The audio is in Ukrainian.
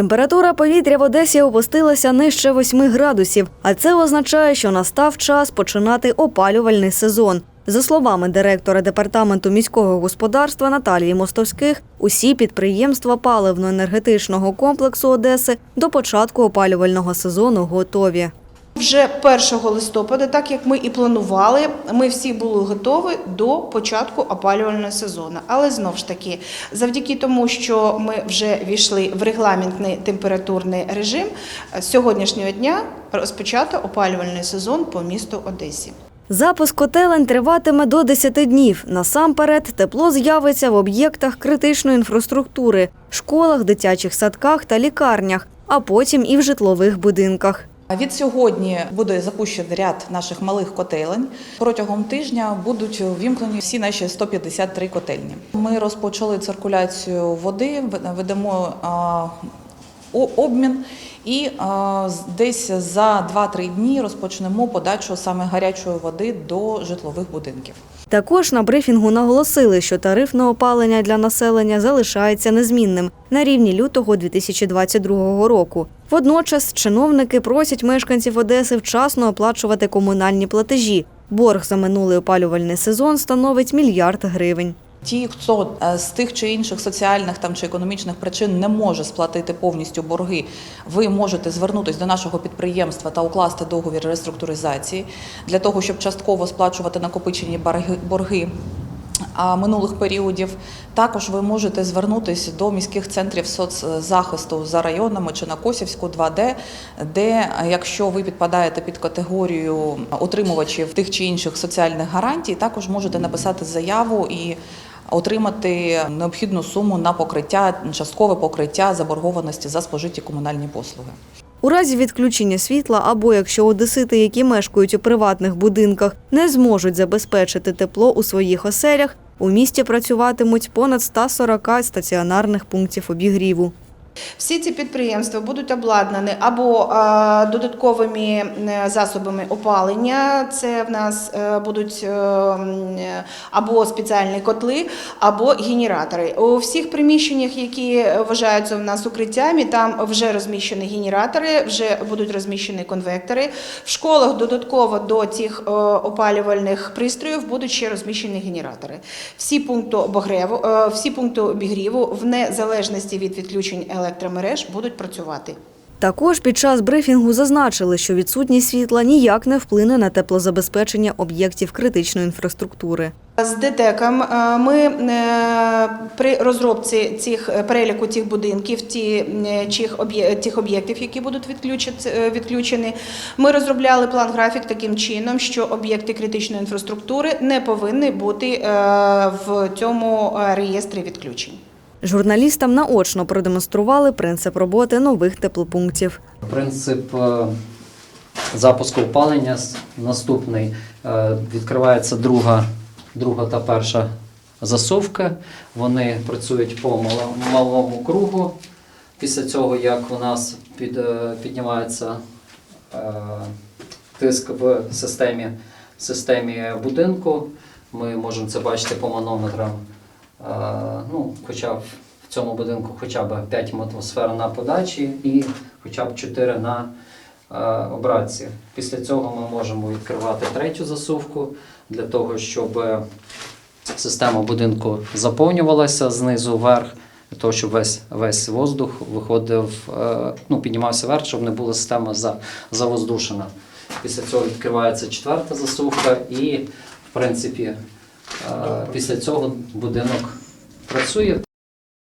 Температура повітря в Одесі опустилася нижче 8 градусів, а це означає, що настав час починати опалювальний сезон. За словами директора департаменту міського господарства Наталії Мостовських, усі підприємства паливно-енергетичного комплексу Одеси до початку опалювального сезону готові. Вже 1 листопада, так як ми і планували, ми всі були готові до початку опалювального сезону. Але знов ж таки, завдяки тому, що ми вже війшли в регламентний температурний режим, з сьогоднішнього дня розпочато опалювальний сезон по місту Одесі. Запуск котелень триватиме до 10 днів. Насамперед, тепло з'явиться в об'єктах критичної інфраструктури, школах, дитячих садках та лікарнях, а потім і в житлових будинках. Від сьогодні буде запущений ряд наших малих котелень. Протягом тижня будуть вімкнені всі наші 153 котельні. Ми розпочали циркуляцію води, ведемо обмін і десь за 2-3 дні розпочнемо подачу саме гарячої води до житлових будинків. Також на брифінгу наголосили, що тарифне опалення для населення залишається незмінним на рівні лютого 2022 року. Водночас чиновники просять мешканців Одеси вчасно оплачувати комунальні платежі. Борг за минулий опалювальний сезон становить мільярд гривень. Ті, хто е, з тих чи інших соціальних там чи економічних причин не може сплатити повністю борги, ви можете звернутися до нашого підприємства та укласти договір реструктуризації для того, щоб частково сплачувати накопичені борги- Минулих періодів також ви можете звернутися до міських центрів соцзахисту за районами чи на Косівську 2D, де, якщо ви підпадаєте під категорію отримувачів тих чи інших соціальних гарантій, також можете написати заяву і отримати необхідну суму на покриття, часткове покриття заборгованості за спожиті комунальні послуги. У разі відключення світла або якщо одесити, які мешкають у приватних будинках, не зможуть забезпечити тепло у своїх оселях, у місті працюватимуть понад 140 стаціонарних пунктів обігріву. Всі ці підприємства будуть обладнані або додатковими е, засобами опалення. Це в нас е, будуть е, або спеціальні котли, або генератори. У всіх приміщеннях, які вважаються в нас укриттями, там вже розміщені генератори, вже будуть розміщені конвектори. В школах додатково до цих опалювальних пристроїв будуть ще розміщені генератори. Всі пункти обогреву, е, всі пункти обігріву в незалежності від відключень електромереж будуть працювати. Також під час брифінгу зазначили, що відсутність світла ніяк не вплине на теплозабезпечення об'єктів критичної інфраструктури. З ДТЕКом е, ми е, при розробці цих е, переліку цих будинків, ті тих об'єктів, які будуть відключені, ми розробляли план графік таким чином, що об'єкти критичної інфраструктури не повинні бути в цьому реєстрі відключень. Журналістам наочно продемонстрували принцип роботи нових теплопунктів. Принцип е, запуску опалення наступний. Е, Відкривається друга, друга та перша засувка. Вони працюють по малому кругу. Після цього, як у нас під, е, піднімається тиск в системі, системі будинку, ми можемо це бачити по манометрам. Е, Ну, хоча б в цьому будинку хоча б 5 атмосфер на подачі і хоча б 4 на е, обратці. Після цього ми можемо відкривати третю засувку для того, щоб система будинку заповнювалася знизу вверх, для того, щоб весь, весь воздух виходив, е, ну, піднімався вверх, щоб не була система завоздушена. Після цього відкривається четверта засувка і, в принципі, після цього будинок працює.